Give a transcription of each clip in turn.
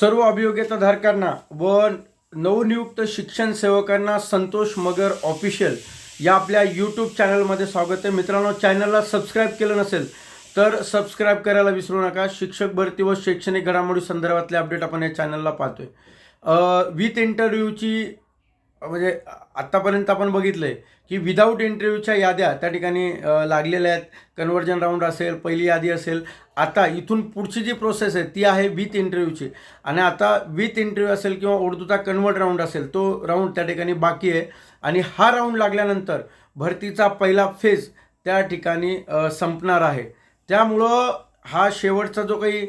सर्व अभियोग्यताधारकांना व नवनियुक्त शिक्षण सेवकांना संतोष मगर ऑफिशियल या आपल्या यूट्यूब चॅनलमध्ये स्वागत आहे. मित्रांनो चॅनलला सबस्क्राईब केलं नसेल तर सबस्क्राईब करायला विसरू नका. शिक्षक भरती व शैक्षणिक घडामोडी संदर्भातले अपडेट आपण या चॅनलला पाहतोय. विथ इंटरव्ह्यूची म्हणजे आत्तापर्यंत आपण बघितलं आहे की विदाऊट इंटरव्ह्यूच्या याद्या त्या ठिकाणी लागलेल्या आहेत. कन्व्हर्जन राऊंड असेल पहिली यादी असेल. आता इथून पुढची जी प्रोसेस आहे ती आहे विथ इंटरव्ह्यूची आणि आता विथ इंटरव्ह्यू असेल किंवा उर्दूचा कन्वर्ट राऊंड असेल तो राऊंड त्या ठिकाणी बाकी आहे. आणि हा राऊंड लागल्यानंतर भरतीचा पहिला फेज त्या ठिकाणी संपणार आहे. त्यामुळं हा शेवटचा जो काही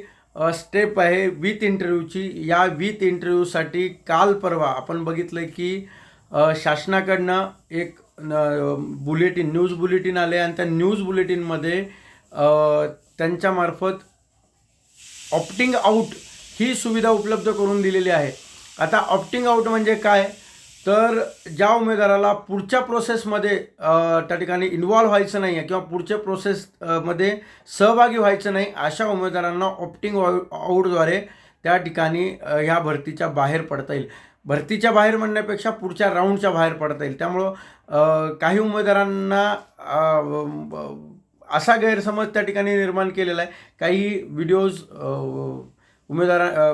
स्टेप आहे विथ इंटरव्ह्यूची या विथ इंटरव्ह्यूसाठी काल परवा आपण बघितलं की शासनाकडनं एक बुलेटिन न्यूज बुलेटिन आले आणि त्या न्यूज बुलेटिनमध्ये त्यांच्यामार्फत ऑप्टिंग आऊट ही सुविधा उपलब्ध करून दिलेली आहे. आता ऑप्टिंग आऊट म्हणजे काय? तर ज्या उमेदवाराला पुढच्या प्रोसेसमध्ये त्या ठिकाणी इन्वॉल्व्ह व्हायचं नाही आहे किंवा पुढच्या प्रोसेसमध्ये सहभागी व्हायचं नाही अशा उमेदवारांना ऑप्टिंग आऊटद्वारे त्या ठिकाणी ह्या भरतीच्या बाहेर पडता येईल. भरतीच्या बाहेर म्हणण्यापेक्षा पुढच्या राऊंडच्या बाहेर पडता येईल. त्यामुळं काही उमेदवारांना असा गैरसमज त्या ठिकाणी निर्माण केलेला आहे. काही व्हिडिओज उमेदवारा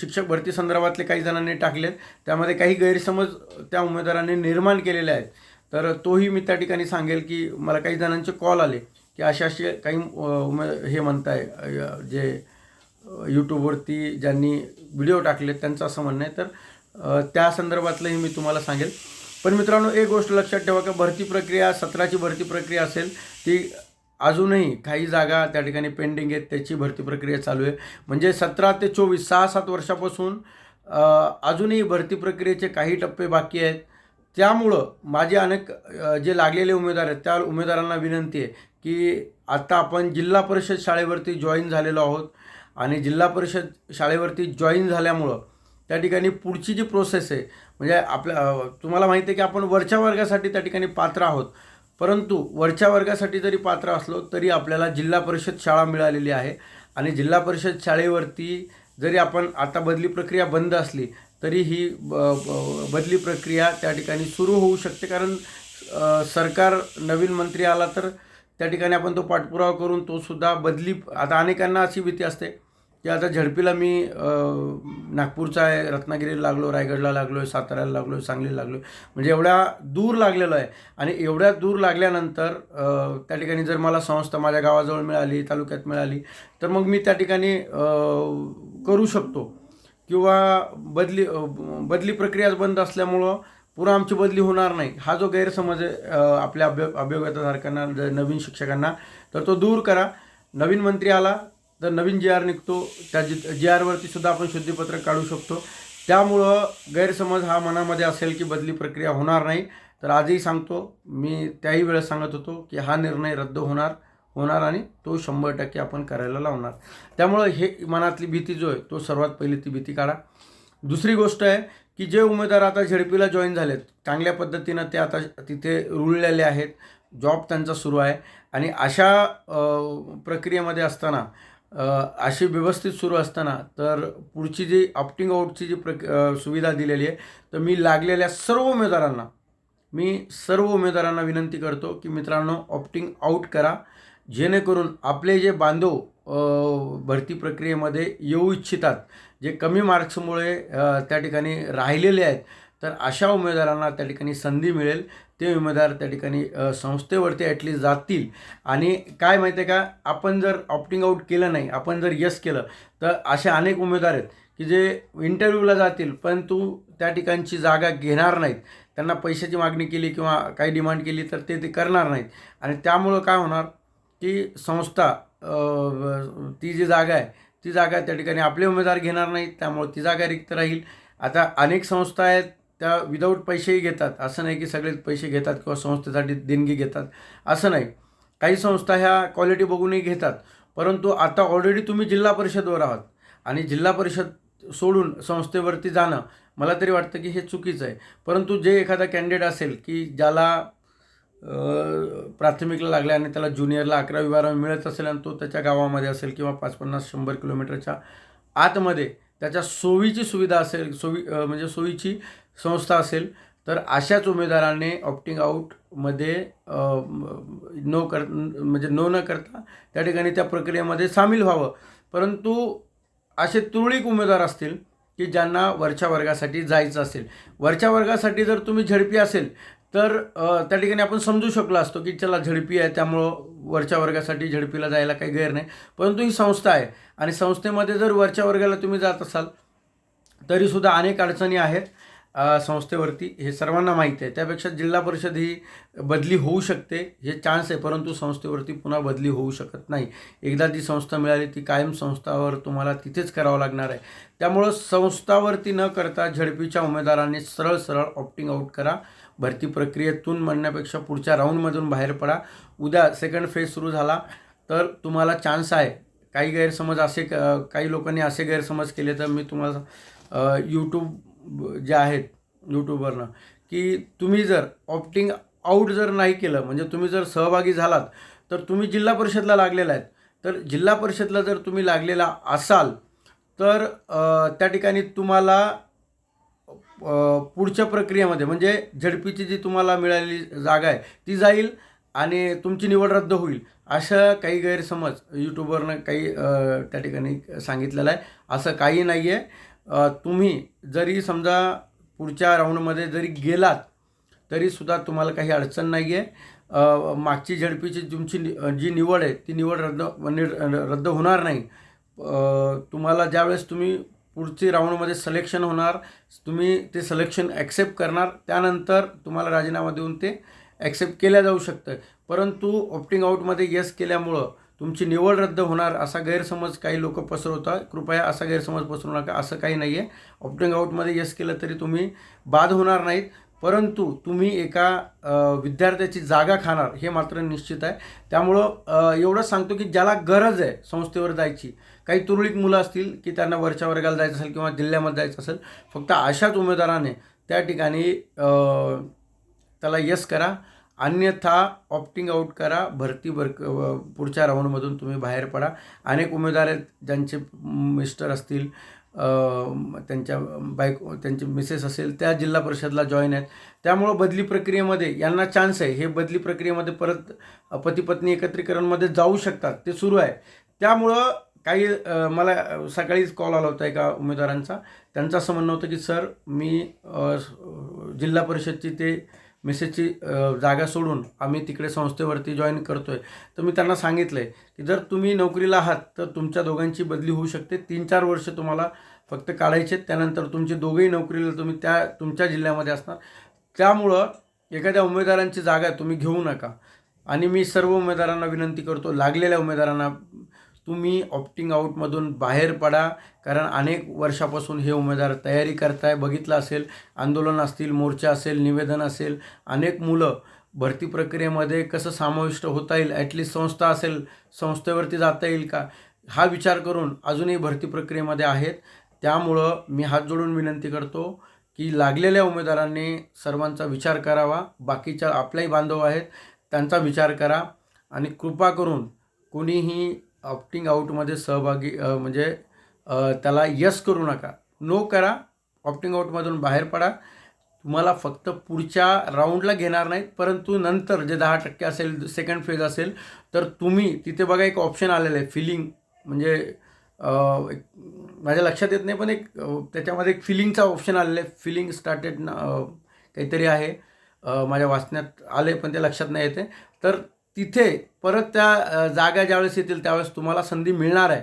शिक्षक भरती संदर्भातले काही जणांनी टाकलेत. त्यामध्ये काही गैरसमज त्या उमेदवारांनी निर्माण केलेले आहेत. तर तोही मी त्या ठिकाणी सांगेल की मला काही जणांचे कॉल आले की असे असे काही उमे हे म्हणताय जे यूट्यूबवरती ज्यांनी व्हिडिओ टाकलेत त्यांचं असं म्हणणं आहे. तर त्या संदर्भातलंही मी तुम्हाला सांगेल. पण मित्रांनो एक गोष्ट लक्षात ठेवा की भरती प्रक्रिया सत्राची भरती प्रक्रिया असेल ती अजूनही काही जागा त्या ठिकाणी पेंडिंग आहेत त्याची भरती प्रक्रिया चालू आहे. म्हणजे सतरा ते चोवीस सहा सात वर्षापासून अजूनही भरती प्रक्रियेचे काही टप्पे बाकी आहेत. त्यामुळं माझे अनेक जे लागलेले उमेदवार आहेत त्या उमेदवारांना विनंती आहे की आत्ता आपण जिल्हा परिषद शाळेवरती जॉईन झालेलो आहोत. आणि जिल्हा परिषद शाळेवरती जॉईन झाल्यामुळं त्या ठिकाणी पुढची जी प्रोसेस आहे म्हणजे आपल्या तुम्हाला माहिती आहे की आपण वरच्या वर्गासाठी त्या ठिकाणी पात्र आहोत. परंतु वरच्या वर्गासाठी जरी पात्र असलो तरी आपल्याला जिल्हा परिषद शाळा मिळालेली आहे. आणि जिल्हा परिषद शाळेवरती जरी आपण आता बदली प्रक्रिया बंद असली तरी ही ब- ब- बदली प्रक्रिया त्या ठिकाणी सुरू होऊ शकते. कारण सरकार नवीन मंत्री आला तर त्या ठिकाणी आपण तो पाठपुरावा करून तो सुद्धा बदली आता अनेकांना अशी भीती असते की आता झडपीला मी नागपूरचा आहे रत्नागिरीला लागलो रायगडला लागलो आहे साताऱ्याला लागलो आहे सांगलीला लागलो आहे म्हणजे एवढ्या दूर लागलेलो आहे. आणि एवढ्या दूर लागल्यानंतर त्या ठिकाणी जर मला संस्था माझ्या गावाजवळ मिळाली तालुक्यात मिळाली तर मग मी त्या ठिकाणी करू शकतो. किंवा बदली बदली प्रक्रियाच बंद असल्यामुळं पुन्हा आमची बदली होणार नाही. हा जो गैरसमज आहे आपल्या अभ्य अभियोगाधारकांना नवीन शिक्षकांना तर तो दूर करा. नवीन मंत्री आला तर नवीन जी आर निघतो. त्या जी जी आरवरती सुद्धा आपण शुद्धीपत्र काढू शकतो. त्यामुळं गैरसमज हा मनामध्ये असेल की बदली प्रक्रिया होणार नाही. तर आजही सांगतो मी त्याही वेळेस सांगत होतो की हा निर्णय रद्द होणार होणार आणि तो शंभर टक्के आपण करायला लावणार. त्यामुळं हे मनातली भीती जो आहे तो सर्वात पहिली ती भीती काढा. दुसरी गोष्ट आहे की जे उमेदवार आता झेडपीला जॉईन झालेत चांगल्या पद्धतीनं ते आता तिथे रुळलेले आहेत. जॉब त्यांचा सुरू आहे. आणि अशा प्रक्रियेमध्ये असताना अशी व्यवस्थित सुरू असताना तर पुढची जी ऑप्टिंग आऊटची जी प्रक सुविधा दिलेली आहे तर मी लागलेल्या सर्व उमेदवारांना मी सर्व उमेदवारांना विनंती करतो की मित्रांनो ऑप्टिंग आऊट करा. जेणेकरून आपले जे बांधव भरती प्रक्रियेमध्ये येऊ इच्छितात जे कमी मार्क्समुळे त्या ठिकाणी राहिलेले आहेत तर अशा उमेदवारांना त्या ठिकाणी संधी मिळेल. ते उमेदवार त्या ठिकाणी संस्थेवरती ॲटलीस्ट जातील. आणि काय माहिती आहे का? आपण जर ऑप्टिंग आऊट केलं नाही आपण जर यस केलं तर असे अनेक उमेदवार आहेत की जे इंटरव्ह्यूला जातील परंतु त्या ठिकाणची जागा घेणार नाहीत. त्यांना पैशाची मागणी केली किंवा काही डिमांड केली तर ते ते करणार नाहीत. आणि त्यामुळं काय होणार की संस्था ती जी जागा आहे ती जागा त्या ठिकाणी आपले उमेदवार घेणार नाहीत. त्यामुळे ती जागा रिक्त राहील. आता अनेक संस्था आहेत त्या विदाऊट पैसेही घेतात. असं नाही की सगळेच पैसे घेतात किंवा संस्थेसाठी देणगी घेतात. असं नाही. काही संस्था ह्या क्वालिटी बघूनही घेतात. परंतु आता ऑलरेडी तुम्ही जिल्हा परिषदवर आहात. आणि जिल्हा परिषद सोडून संस्थेवरती जाणं मला तरी वाटतं की हे चुकीचं आहे. परंतु जे एखादा कॅन्डिडेट असेल की ज्याला प्राथमिकला लागल्या आणि त्याला ज्युनियरला अकरावी बारावी मिळत असेल आणि तो त्याच्या गावामध्ये असेल किंवा पाच पन्नास शंभर किलोमीटरच्या आतमध्ये त्याच्या सोयीची सुविधा असेल सोयी म्हणजे सोयीची संस्था असेल तर अशाच उमेदवाराने ऑप्टिंग आऊटमध्ये नो कर म्हणजे नो न करता त्या ठिकाणी त्या प्रक्रियेमध्ये सामील व्हावं. परंतु असे तुरळीक उमेदवार असतील की ज्यांना वरच्या वर्गासाठी जायचं असेल. वरच्या वर्गासाठी जर तुम्ही झडपी असेल तर त्या ठिकाणी आपण समजू शकलो असतो की चला झडपी आहे त्यामुळं वरच्या वर्गासाठी झडपीला जायला काही गैर नाही. परंतु ही संस्था आहे आणि संस्थेमध्ये जर वरच्या वर्गाला तुम्ही जात असाल तरीसुद्धा अनेक अडचणी आहेत. संस्थेवरती हे सर्वांना माहीत आहे. त्यापेक्षा जिल्हा परिषद ही बदली होऊ शकते हे चान्स आहे परंतु संस्थेवरती पुन्हा बदली होऊ शकत नाही. एकदा जी संस्था मिळाली ती कायम संस्थावर तुम्हाला तिथेच करावं लागणार आहे. त्यामुळं संस्थावरती न करता झडपीच्या उमेदवारांनी सरळ सरळ ऑप्टिंग आऊट करा. भरती प्रक्रियेतून म्हणण्यापेक्षा पुढच्या राऊंडमधून बाहेर पडा. उद्या सेकंड फेज सुरू झाला तर तुम्हाला चान्स आहे. काही गैरसमज असे क- काही लोकांनी असे गैरसमज केले तर मी तुम्हाला यूट्यूब जे आहेत यूट्यूबवरनं की तुम्ही जर ऑप्टिंग आऊट जर नाही केलं म्हणजे तुम्ही जर सहभागी झालात तर तुम्ही जिल्हा परिषदला लागलेला आहेत. तर जिल्हा परिषदला जर तुम्ही लागलेला असाल तर त्या ठिकाणी तुम्हाला पुढच्या प्रक्रियेमध्ये म्हणजे झडपीची जी तुम्हाला मिळालेली जागा आहे ती जाईल आणि तुमची निवड रद्द होईल अशा काही गैरसमज यूट्यूबवरनं काही त्या ठिकाणी सांगितलेलं आहे. असं काही नाही आहे तुम्ही जरी समजा पुढच्या राऊंडमध्ये जरी गेलात तरीसुद्धा तुम्हाला काही अडचण नाही आहे मागची झडपीची तुमची नि- जी निवड आहे ती निवड रद्द म्हणजे रद्द होणार नाही. तुम्हाला ज्यावेळेस तुम्ही पुढची राऊंडमध्ये सलेक्शन होणार तुम्ही ते सलेक्शन ॲक्सेप्ट करणार त्यानंतर तुम्हाला राजीनामा देऊन ते ॲक्सेप्ट केल्या जाऊ शकतं. परंतु ऑप्टिंग आऊटमध्ये येस केल्यामुळं तुमची निवड रद्द होणार असा गैरसमज काही लोक पसरवतात कृपया असा गैरसमज पसरू नका असं काही नाही आहे ऑप्टिंग आऊटमध्ये येस केलं तरी तुम्ही बाद होणार नाहीत. परंतु तुम्ही एका विद्यार्थ्याची जागा खाणार हे मात्र निश्चित आहे. त्यामुळं एवढं एवढंच सांगतो की ज्याला गरज आहे संस्थेवर जायची काही तुरळीक मुलं असतील की त्यांना वरच्या वर्गाला जायचं असेल किंवा जिल्ह्यामध्ये जायचं असेल फक्त अशाच उमेदवाराने त्या ठिकाणी त्याला यस करा. अन्यथा ऑप्टिंग आऊट करा भरती बर पुढच्या राऊंडमधून तुम्ही बाहेर पडा. अनेक उमेदवार आहेत ज्यांचे मिस्टर असतील त्यांच्या बायको त्यांची मिसेस असेल त्या जिल्हा परिषदला जॉईन आहेत. त्यामुळं बदली प्रक्रियेमध्ये यांना चान्स आहे. हे बदली प्रक्रियेमध्ये परत पती पत्नी एकत्रीकरणमध्ये जाऊ शकतात. ते सुरू आहे. त्यामुळं काही मला सकाळीच कॉल आला होता एका उमेदवारांचा. त्यांचं असं म्हणणं होतं की सर मी जिल्हा परिषदची ते मिसेसची जागा सोडून आम्ही तिकडे संस्थेवरती जॉईन करतो आहे तर मी त्यांना सांगितलं आहे की जर तुम्ही नोकरीला आहात तर तुमच्या दोघांची बदली होऊ शकते. तीन चार वर्ष तुम्हाला फक्त काढायचे आहेत. त्यानंतर तुमचे दोघेही नोकरीला तुम्ही त्या तुमच्या जिल्ह्यामध्ये असणार. त्यामुळं एखाद्या उमेदवारांची जागा तुम्ही घेऊ नका. आणि मी सर्व उमेदवारांना विनंती करतो लागलेल्या उमेदवारांना तुम्ही ऑप्टिंग आऊटमधून बाहेर पडा. कारण अनेक वर्षापासून हे उमेदवार तयारी करताय बघितलं असेल आंदोलन असतील मोर्चा असेल निवेदन असेल अनेक मुलं भरती प्रक्रियेमध्ये कसं समाविष्ट होता येईल ॲटलिस्ट संस्था असेल संस्थेवरती जाता येईल का? हा विचार करून अजूनही भरती प्रक्रियेमध्ये आहेत. त्यामुळं मी हात जोडून विनंती करतो की लागलेल्या उमेदवारांनी सर्वांचा विचार करावा. बाकीच्या आपल्याही बांधव आहेत त्यांचा विचार करा. आणि कृपा करून कोणीही ऑप्टिंग आऊटमध्ये सहभागी म्हणजे त्याला यस करू नका. नो करा ऑप्टिंग आऊटमधून बाहेर पडा. तुम्हाला फक्त पुढच्या राऊंडला घेणार नाहीत परंतु नंतर जे दहा टक्के असेल सेकंड फेज असेल तर तुम्ही तिथे बघा एक ऑप्शन आलेलं आहे फिलिंग म्हणजे एक माझ्या लक्षात येत नाही पण एक त्याच्यामध्ये एक फिलिंगचा ऑप्शन आलेला आहे. फिलिंग स्टार्टेड काहीतरी आहे. माझ्या वाचण्यात आले पण ते लक्षात नाही येते तर तिथे परत त्या जागा ज्यावेळेस येतील त्यावेळेस तुम्हाला संधी मिळणार आहे.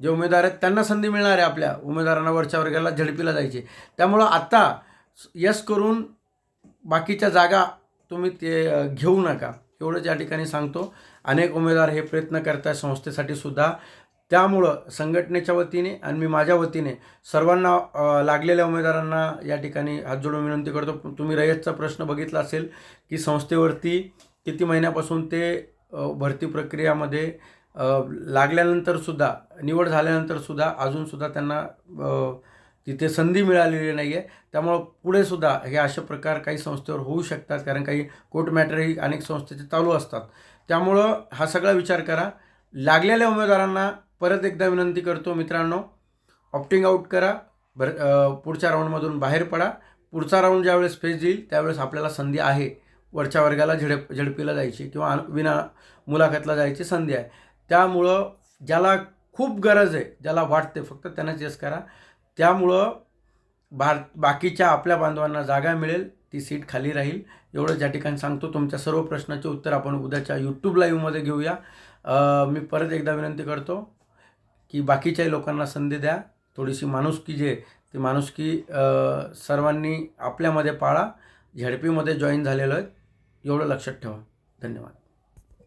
जे उमेदवार आहेत त्यांना संधी मिळणार आहे आपल्या उमेदवारांना वरच्या वर्गाला झडपीला जायची. त्यामुळं आत्ता यस करून बाकीच्या जागा तुम्ही ते घेऊ नका. एवढंच या ठिकाणी सांगतो. अनेक उमेदवार हे प्रयत्न करत संस्थेसाठी सुद्धा. त्यामुळं संघटनेच्या वतीने आणि मी माझ्या वतीने सर्वांना लागलेल्या उमेदवारांना या ठिकाणी हात जोडून विनंती करतो. तुम्ही रयतचा प्रश्न बघितला असेल की संस्थेवरती किती महिन्यापासून ते भरती प्रक्रियामध्ये लागल्यानंतरसुद्धा निवड झाल्यानंतरसुद्धा अजूनसुद्धा त्यांना तिथे संधी मिळालेली नाही आहे त्यामुळं पुढेसुद्धा हे अशा प्रकार काही संस्थेवर होऊ शकतात कारण काही कोर्ट मॅटरही अनेक संस्थेचे चालू असतात. त्यामुळं हा सगळा विचार करा. लागलेल्या उमेदवारांना परत एकदा विनंती करतो मित्रांनो ऑप्टिंग आऊट करा. भर पुढच्या राऊंडमधून बाहेर पडा. पुढचा राऊंड ज्यावेळेस फेस येईल त्यावेळेस आपल्याला संधी आहे. वरच्या वर्गाला झडप झडपीला जायची किंवा विना मुलाखतला जायची संधी आहे. त्यामुळं ज्याला खूप गरज आहे ज्याला वाटते फक्त त्यांनाच यस करा. त्यामुळं भार बाकीच्या आपल्या बांधवांना जागा मिळेल ती सीट खाली राहील. एवढं ज्या ठिकाणी सांगतो तुमच्या सर्व प्रश्नाचे उत्तर आपण उद्याच्या यूट्यूब लाईव्हमध्ये घेऊया. मी परत एकदा विनंती करतो की बाकीच्याही लोकांना संधी द्या. थोडीशी माणुसकी जे ती माणुसकी सर्वांनी आपल्यामध्ये पाळा. झडपीमध्ये जॉईन झालेलो आहे. एवढं लक्षात ठेवा. धन्यवाद.